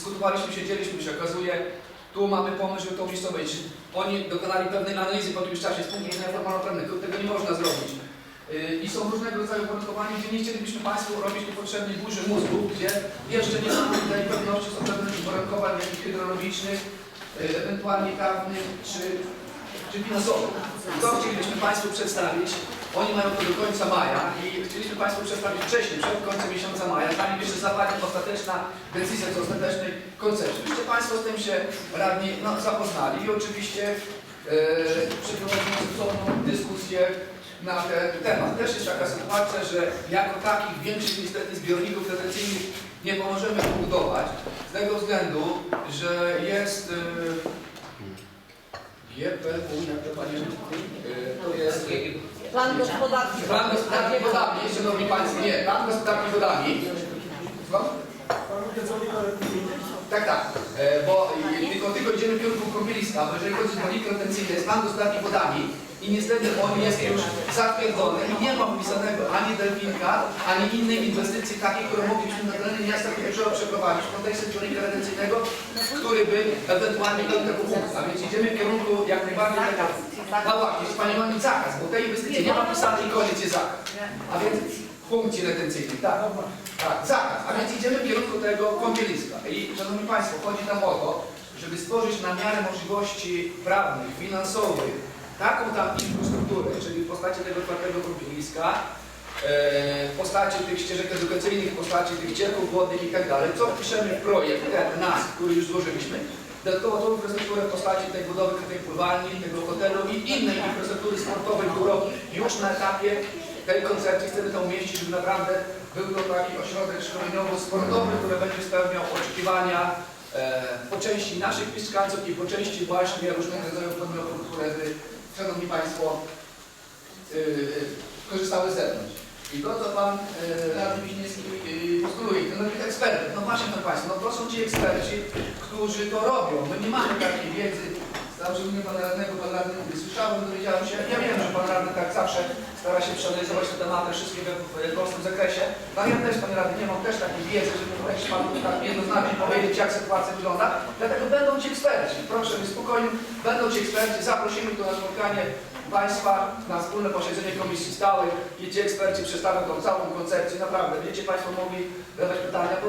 Dyskutowaliśmy, siedzieliśmy, się okazuje, tu mamy pomysł, żeby to umiejscowić. Oni dokonali pewnej analizy po jakimś czasie z punktu widzenia formalno-prawnego. Tego nie można zrobić. Yy, I są różnego rodzaju uwarunkowania, gdzie nie chcielibyśmy Państwu robić niepotrzebnej burzy mózgu, gdzie jeszcze nie mamy tutaj pewności pewnych uwarunkowań jakichś hydrologicznych, yy, ewentualnie prawnych czy, czy finansowych. To chcielibyśmy Państwu przedstawić. Oni mają to do końca maja i chcieliśmy Państwu przedstawić wcześniej, przed końcem miesiąca maja, zanim jeszcze zapadnie ostateczna decyzja co ostatecznej koncepcji. Oczywiście Państwo z tym się radni no, zapoznali i oczywiście e, przeprowadzimy stosowną dyskusję na ten temat. Też jest taka sytuacja, że jako takich większych niestety zbiorników retencyjnych nie możemy budować z tego względu, że jest e, GPW, jak to e, to jest Plan gospodarczy. Plan gospodarki wodami, szanowni państwo, nie, plan gospodarki wodami. Słucham? Tak, tak, e, bo e, tylko, tylko idziemy w kierunku kąpieliska, bo jeżeli chodzi o zbiorniki retencyjne, jest plan gospodarki wodami i niestety on jest już zatwierdzony i nie ma wpisanego ani delfinka, ani innej inwestycji takiej, którą moglibyśmy na terenie miasta Kieprzewa przeprowadzić w kontekście zbiornika retencyjnego, który by ewentualnie był tego punktu. A więc idziemy w kierunku jak najbardziej tego. No właśnie, Panie mieć zakaz, bo tej inwestycji nie ma wpisany i koniec jest zakaz. A więc funkcji retencyjnych, tak. Tak, zakaz. A więc idziemy w kierunku tego kąpieliska. I Szanowni Państwo, chodzi nam o to, żeby stworzyć na miarę możliwości prawnych, finansowych, taką tam infrastrukturę, czyli w postaci tego twardego kąpieliska, e, w postaci tych ścieżek edukacyjnych, w postaci tych cieków wodnych i tak dalej, co wpiszemy w projekt ten nas, który już złożyliśmy, dodatkowo tą infrastrukturę w postaci tej budowy tej pływalni, tego hotelu i innej infrastruktury sportowej, którą już na etapie tej koncepcji chcemy to umieścić, żeby naprawdę był to taki ośrodek szkoleniowo-sportowy, który będzie spełniał oczekiwania e, po części naszych mieszkańców i po części właśnie różnego rodzaju podmiotów, które by, Szanowni Państwo, yy, korzystały z zewnątrz. I to, co Pan yy, Radny Wiśniewski yy, postuluje, to nawet ekspertów. No właśnie, proszę Państwa, no to są ci eksperci, którzy to robią. My nie mamy takiej wiedzy. Mnie Pana Radnego, Pan Radny słyszałem, dowiedziałem się. Ja wiem, że Pan Radny tak zawsze stara się przeanalizować te tematy wszystkie w prostym zakresie. No ja też, Panie Radny, nie mam też takiej wiedzy, żeby tutaj Panu tak jednoznacznie powiedzieć, jak sytuacja wygląda. Dlatego będą ci eksperci. Proszę mi spokojnie, będą ci eksperci. Zaprosimy tu na spotkanie Państwa na wspólne posiedzenie Komisji Stałej, gdzie ci eksperci przedstawią tą całą koncepcję. Naprawdę, będziecie Państwo mogli zadawać pytania, bo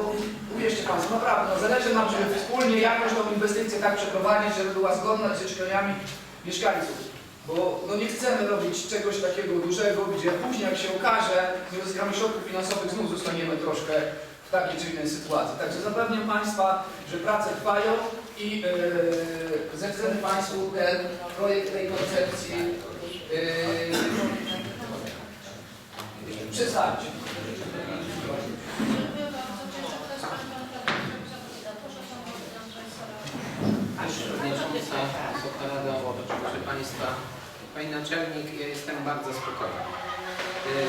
uwierzcie Państwo, naprawdę, no, zależy nam, żeby wspólnie jakoś tą inwestycję tak przeprowadzić, żeby była zgodna z życzeniami mieszkańców. Bo no, nie chcemy robić czegoś takiego dużego, gdzie później jak się okaże, nie uzyskamy środków finansowych, znów zostaniemy troszkę w takiej czy innej sytuacji. Także zapewniam Państwa, że prace trwają i yy, zechcemy Państwu ten projekt tej koncepcji yy. Pani Przewodnicząca, Wysoka Rado, proszę Państwa, Pani Naczelnik, ja jestem bardzo spokojny. Yy,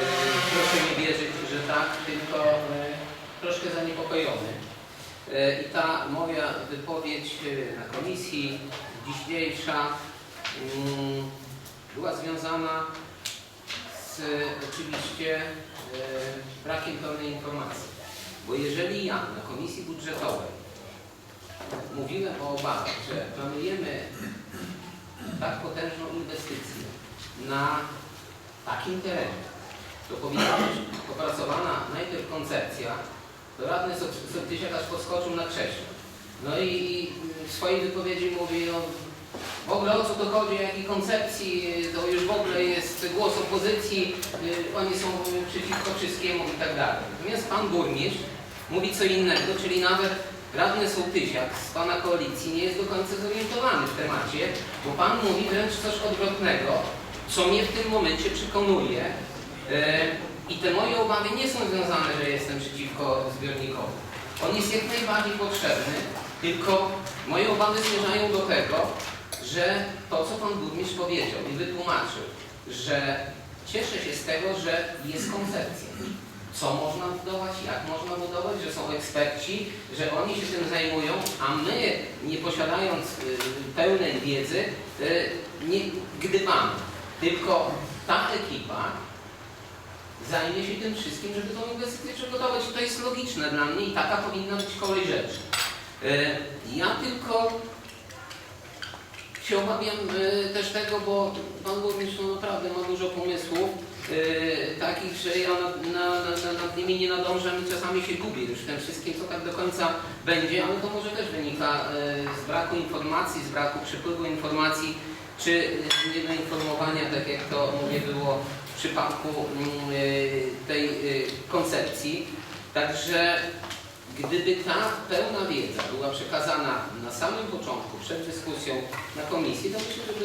Proszę mi wierzyć, że tak, tylko yy, troszkę zaniepokojony. Yy, I ta moja wypowiedź na komisji dzisiejsza mm, była związana z oczywiście yy, brakiem pełnej informacji. Bo jeżeli ja na komisji budżetowej mówiłem o obawach, że planujemy tak potężną inwestycję na takim terenie, to powinna być opracowana najpierw koncepcja, to radny Soktysiak aż na krześle. No i w swojej wypowiedzi mówi, no w ogóle o co to chodzi, jakiej koncepcji, to już w ogóle jest głos opozycji, y, oni są przeciwko wszystkiemu i tak dalej. Natomiast pan burmistrz mówi co innego, czyli nawet radny Sołtysiak z pana koalicji nie jest do końca zorientowany w temacie, bo pan mówi wręcz coś odwrotnego, co mnie w tym momencie przekonuje. E, I te moje obawy nie są związane, że jestem przeciwko zbiornikowi. On jest jak najbardziej potrzebny, tylko moje obawy zmierzają do tego, że to, co pan burmistrz powiedział i wytłumaczył, że cieszę się z tego, że jest koncepcja. Co można budować, jak można budować, że są eksperci, że oni się tym zajmują, a my, nie posiadając y, pełnej wiedzy, y, nie gdybamy. Tylko ta ekipa zajmie się tym wszystkim, żeby tą inwestycję przygotować. To jest logiczne dla mnie i taka powinna być kolej rzeczy. E, Ja tylko się obawiam e, też tego, bo Pan Burmistrz no, naprawdę ma dużo pomysłów, e, takich, że ja nad, na, na, nad nimi nie nadążam i czasami się gubię już w tym wszystkim, co tak do końca będzie, ale to może też wynika e, z braku informacji, z braku przepływu informacji, czy z niedoinformowania, tak jak to mówię, było w przypadku mm, tej e, koncepcji. Także Gdyby ta pełna wiedza była przekazana na samym początku, przed dyskusją na komisji, to myślę, że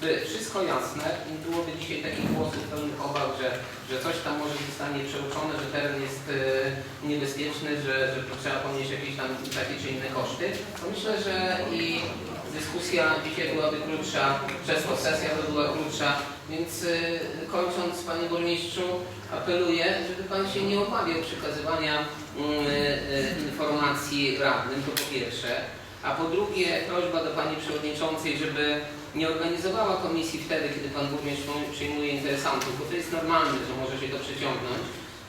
byłoby wszystko jasne i byłoby dzisiaj takich głosów pełnych obaw, że, że coś tam może zostanie przeuczone, że teren jest e, niebezpieczny, że, że trzeba ponieść jakieś tam takie czy inne koszty. To myślę, że i dyskusja dzisiaj byłaby krótsza, przez to sesja by była krótsza, więc e, kończąc Panie Burmistrzu apeluję, żeby Pan się nie obawiał przekazywania mm, e, informacji radnym, to po pierwsze. A po drugie prośba do Pani Przewodniczącej, żeby nie organizowała komisji wtedy, kiedy Pan Burmistrz przyjmuje interesantów, bo to jest normalne, że może się to przeciągnąć.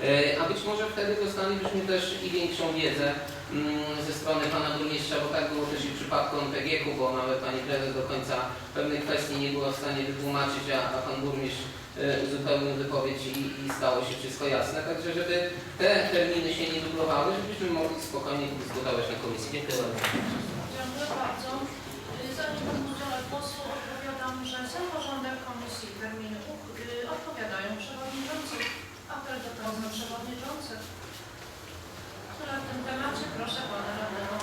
E, A być może wtedy dostalibyśmy też i większą wiedzę mm, ze strony Pana Burmistrza, bo tak było też i w przypadku MPG-ku, bo nawet Pani Prezes do końca pewnej kwestii nie była w stanie wytłumaczyć, a, a Pan Burmistrz e, uzupełnił wypowiedź i, i stało się wszystko jasne. Także żeby te terminy się nie dublowały, żebyśmy mogli spokojnie dyskutować na komisji. Dziękuję bardzo. Dziękuję bardzo. Głosu, odpowiadam, że za porządek komisji terminy uch- y, odpowiadają przewodniczący. Apel do pana przewodniczący. Tyle w tym temacie. Proszę pana radnego.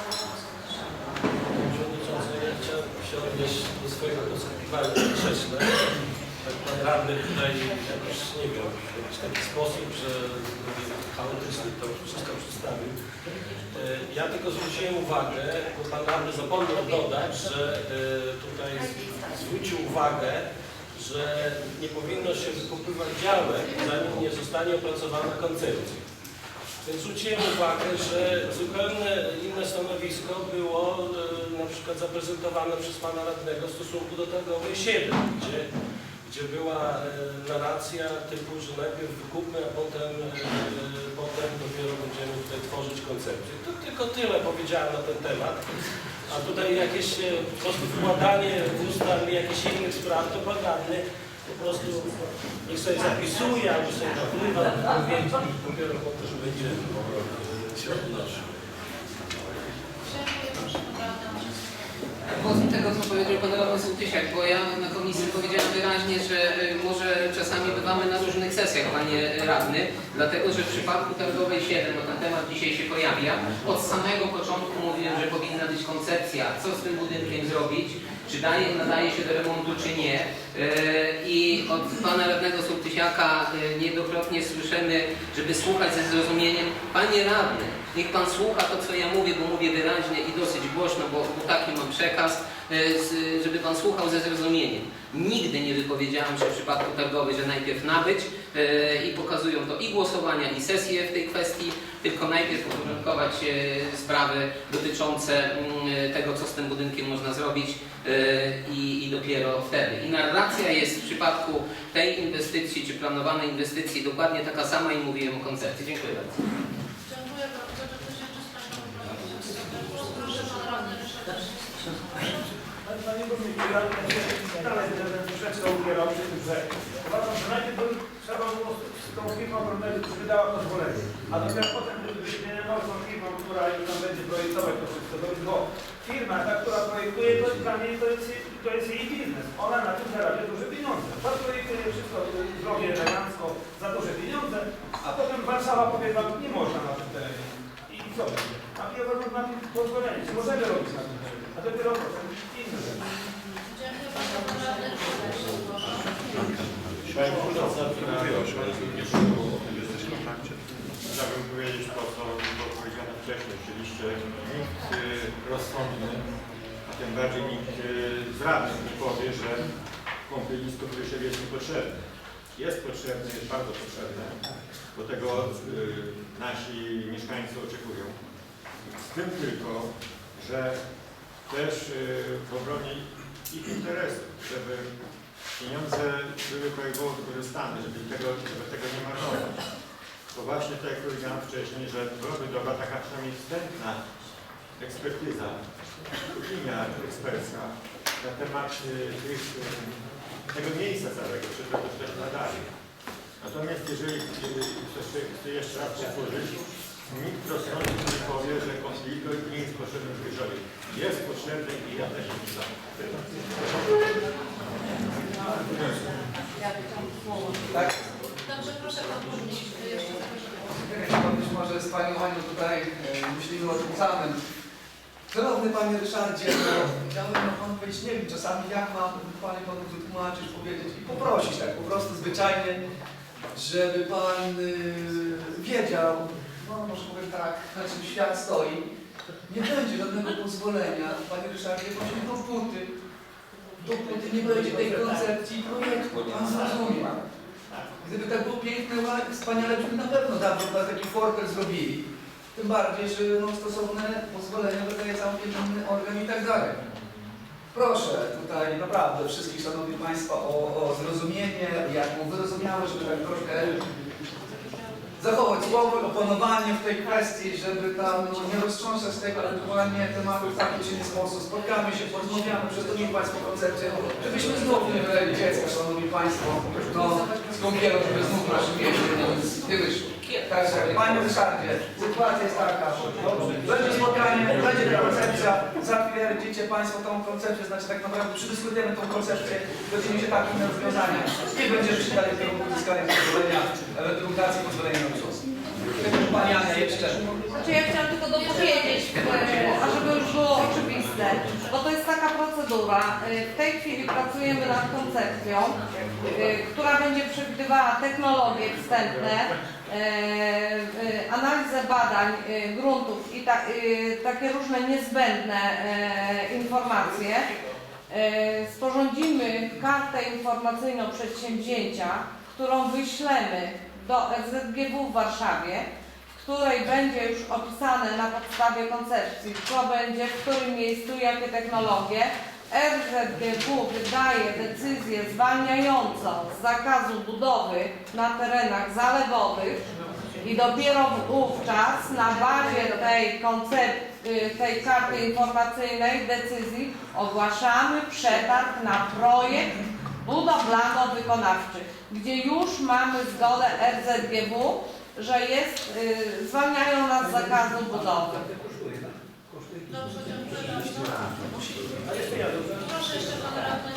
Przewodniczący, ja chciałem się odnieść do swojego posługiwania sprzeczne. Pan radny tutaj jakoś, nie wiem, w jakiś taki sposób, że chaotycznie to wszystko przedstawił. E, Ja tylko zwróciłem uwagę, bo pan radny zapomniał dodać, że e, tutaj zwrócił uwagę, że nie powinno się wykupywać działek, zanim nie zostanie opracowana koncepcja. Więc zwróciłem uwagę, że zupełnie inne stanowisko było e, na przykład zaprezentowane przez pana radnego w stosunku do tego OB7, gdzie, gdzie była e, narracja typu, że najpierw wykupmy, a potem, e, potem dopiero będziemy tutaj tworzyć koncepcję. To tylko tyle powiedziałem na ten temat. A tutaj jakieś e, po prostu wkładanie w usta jakichś innych spraw, to pan po prostu niech sobie zapisuje, albo sobie napływa wypowiedzi i dopiero potem będzie e, się odnosił. Dziękuję, proszę pana radnego. Wokół tego, co powiedział Pan Sołtysiak, bo ja na komisji powiedziałem wyraźnie, że y, może czasami bywamy na różnych sesjach, Panie Radny, dlatego, że w przypadku targowej 7, bo ten temat dzisiaj się pojawia, od samego początku mówiłem, że powinna być koncepcja, co z tym budynkiem zrobić, czy daje, nadaje się do remontu, czy nie. Y, I od Pana Radnego Sołtysiaka y, niejednokrotnie słyszymy, żeby słuchać ze zrozumieniem. Panie Radny, niech Pan słucha to, co ja mówię, bo mówię wyraźnie i dosyć głośno, bo, bo taki mam przekaz, e, żeby Pan słuchał ze zrozumieniem. Nigdy nie wypowiedziałem się w przypadku targowej, że najpierw nabyć e, i pokazują to i głosowania, i sesje w tej kwestii, tylko najpierw uporządkować e, sprawy dotyczące mm, tego, co z tym budynkiem można zrobić e, i, i dopiero wtedy. I narracja jest w przypadku tej inwestycji, czy planowanej inwestycji dokładnie taka sama i mówiłem o koncepcji. Dziękuję bardzo. Panie Burmistrzu, ja dalej będę tym, że uważam, że najpierw trzeba było tą firmą Brunelli wydała pozwolenie, a dopiero potem gdyby wymieniono tą firmą, która już tam będzie projektować to wszystko, to bo firma, ta, która projektuje, to dla niej to jest, to jest jej biznes. Ona na tym zarabia duże pieniądze. Pan projektuje wszystko zrobi elegancko za duże pieniądze, a potem Warszawa powie wam, nie można na tym terenie. I co będzie? A ja uważam, na tym pozwolenie, czy możemy robić na tym terenie, a dopiero potem inne rzeczy. Dziękuję bardzo Panie Przewodniczący, chciałbym powiedzieć to, co było powiedziane wcześniej. Oczywiście nikt y, rozsądny, a tym bardziej nikt y, z radnych nie powie, że w Ryszewie jest niepotrzebne. Jest potrzebne, jest bardzo potrzebne, bo tego y, nasi mieszkańcy oczekują. Z tym tylko, że też y, w obronie ich interesów, żeby pieniądze były prawidłowo wykorzystane, żeby tego, żeby tego nie marnować. Bo właśnie tak jak powiedziałem wcześniej, że byłaby droga taka przynajmniej wstępna ekspertyza, opinia ekspercka na temat y, tych, y, tego miejsca całego, czy to też nadali. Natomiast jeżeli chcę, chcę jeszcze raz powtórzyć, nikt rozsądny nie powie, że konflikt nie jest potrzebny zwierzowi. Jest potrzebny i ja też nie za. Tak? Także proszę y, jeszcze. Chyba być może z Panią Anią tutaj e, myślimy o tym samym. Szanowny Panie Ryszardzie, no, ja bym Pan powiedzieć, nie wiem czasami jak mam Panie Panu wytłumaczyć, powiedzieć i poprosić tak po prostu zwyczajnie, żeby Pan y, wiedział, no może powiem tak, na czym świat stoi. Nie będzie żadnego pozwolenia, Panie Ryszardzie, właśnie dopóty, dopóty nie będzie tej koncepcji projektu, Pan zrozumie. Gdyby tak było piękne, wspaniale, byśmy na pewno dawno taki fortel zrobili. Tym bardziej, że no, stosowne pozwolenia wydaje całkiem inny organ i tak dalej. Proszę tutaj naprawdę wszystkich Szanowni Państwa o, o zrozumienie, jaką wyrozumiałe, żeby tak troszkę zachować słowo, opanowanie w tej kwestii, żeby tam no, nie roztrząsać tego ewentualnie tematu w taki czy inny sposób. Spotkamy się, porozmawiamy, przedstawimy Państwu koncepcję, żebyśmy znów nie wyleli dziecka, Szanowni Państwo, no, z kąpielą, żeby znów w naszym mieście no, nie wyszło. Także, Panie Ryszardzie, sytuacja jest taka, będzie spotkanie, będzie koncepcja, zatwierdzicie Państwo tą koncepcję, znaczy tak naprawdę przedyskutujemy tą koncepcję, godzimy się takim rozwiązaniem. I będziemy się dalej w kierunku uzyskania pozwolenia, ewentualnie pozwolenia na wzrost. Tylko Pani Ania jeszcze. Znaczy ja chciałam tylko dopowiedzieć, e, a żeby już było oczywiste, bo to jest taka procedura. E, W tej chwili pracujemy nad koncepcją, e, która będzie przewidywała technologie wstępne, e, analizę badań gruntów i ta, takie różne niezbędne informacje. Sporządzimy kartę informacyjną przedsięwzięcia, którą wyślemy do SZGW w Warszawie, której będzie już opisane na podstawie koncepcji, co będzie, w którym miejscu, jakie technologie. RZGW wydaje decyzję zwalniającą z zakazu budowy na terenach zalewowych i dopiero wówczas na bazie tej koncepcji, tej karty informacyjnej decyzji ogłaszamy przetarg na projekt budowlano-wykonawczy, gdzie już mamy zgodę RZGW, że jest, y, zwalniają nas z zakazu budowy. Dobrze, przepraszam. A jeszcze ja, dobrze? Proszę jeszcze pan radny.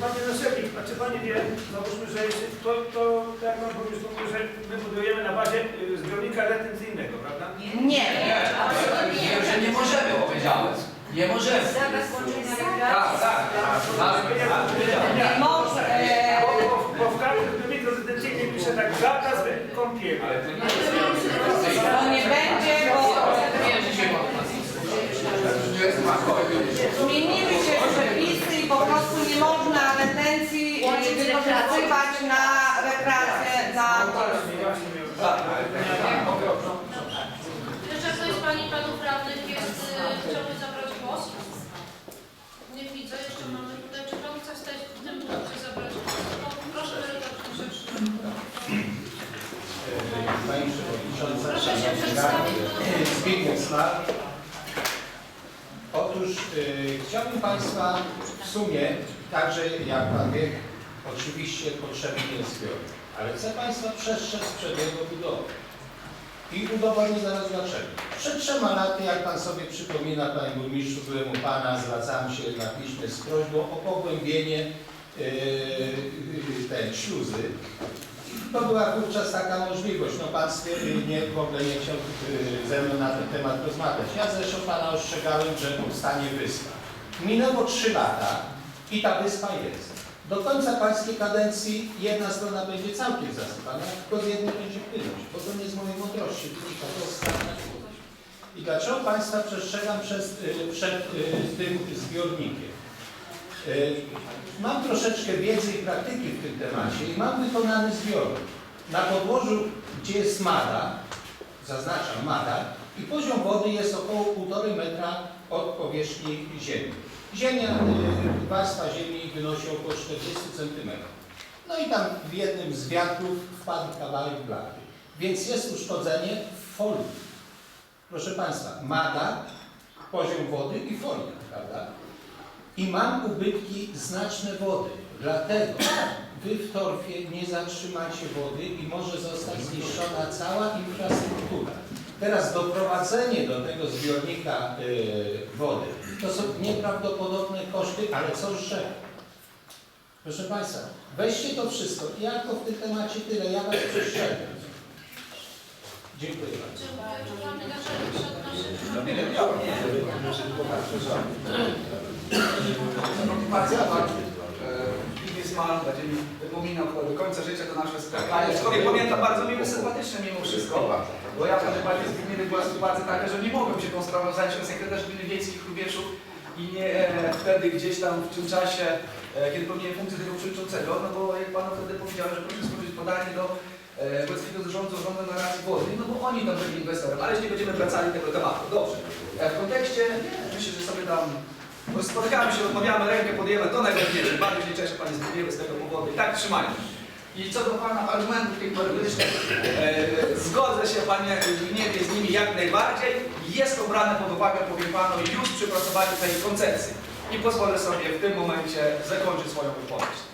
Panie naczelnik, a czy Pani wie, załóżmy, że to, to tak jak Pan powiedział, że my budujemy na bazie y, zbiornika retencyjnego, prawda? Nie. Nie, że nie możemy, powiedziałem. Nie możemy. Tak, tak, tak. tak, tak. Nie może. e, Bo, bo, bo w każdym zbiorniku tak zakaz kąpieli. Ale to nie jest To nie będzie, bo zmieniły się przepisy i po prostu nie można retencji e, wykorzystywać na rekreację, na. Jeszcze ktoś z Pani Panów Radnych jest, y, chciałby zabrać głos? Nie widzę, jeszcze mamy tutaj, czy Pan chce w tej- w tym punkcie zabrać głos? No, proszę merytorycznie. Pani Przewodnicząca, Szanowni Zbigniew Smar. Otóż y, chciałbym Państwa w sumie, także jak Pan wie, oczywiście potrzebny jest zbiornik, ale chcę Państwa przestrzec przed jego budową. I udowodnię zaraz dlaczego. Przed trzema laty, jak Pan sobie przypomina, Panie Burmistrzu, byłem u Pana, zwracałem się na piśmie z prośbą o pogłębienie yy, yy, tej śluzy. To była wówczas taka możliwość. No Pan stwier- nie, w ogóle nie chciał yy, ze mną na ten temat rozmawiać. Ja zresztą Pana ostrzegałem, że powstanie wyspa. Minęło trzy lata i ta wyspa jest. Do końca Pańskiej kadencji jedna strona będzie całkiem zasypana, tylko z jednej będzie płynąć, bo to nie z mojej mądrości wynika, to. I dlaczego Państwa przestrzegam przez, y, przed y, tym zbiornikiem? Mam troszeczkę wiedzy i praktyki w tym temacie i mam wykonany zbiornik. Na podłożu, gdzie jest mada, zaznaczam mada, i poziom wody jest około 1,5 metra od powierzchni ziemi. Ziemia, y, warstwa ziemi wynosi około 40 cm. No i tam w jednym z wiatrów wpadł kawałek blachy. Więc jest uszkodzenie folii. Proszę Państwa, mada poziom wody i folia, prawda? I mam ubytki znaczne wody. Dlatego wy w torfie nie zatrzymacie wody i może zostać zniszczona cała infrastruktura. Teraz doprowadzenie do tego zbiornika y, wody to są nieprawdopodobne koszty, ale co rzeką? Proszę Państwa, weźcie to wszystko. Ja to w tym temacie tyle, ja Was przestrzegam. Dziękuję bardzo. Dziękuję. Okupacja tak, biznesman będzie mi wypominał do końca życia to nasze spotkanie. Aczkolwiek pamiętam bardzo miły, sympatyczne mimo wszystko. Bo ja panie bardziej z gminy była sytuacja taka, że nie mogłem się tą sprawą zająć sekretarz gminy wiejskich Lubieszów i nie e, wtedy gdzieś tam w tym czasie, e, kiedy pełniłem funkcję tego przewodniczącego, no bo jak panu wtedy powiedziałem, że proszę skończyć podanie do e, Zarządu Zarządu Narracji Wodnej, no bo oni tam byli inwestorem, ale już nie będziemy wracali tego tematu. Dobrze. E, w kontekście, myślę, że sobie tam bo spotykamy się, rozmawiamy, rękę podjemy, to najważniejsze. Bardzo się cieszę, Panie Zbigniewie, z tego powodu. I tak trzymajmy. I co do Pana argumentów tych merytorycznych, e, zgodzę się Panie Zbigniewie z nimi jak najbardziej. Jest to brane pod uwagę, powiem Panu, już przy pracowaniu tej koncepcji. I pozwolę sobie w tym momencie zakończyć swoją wypowiedź.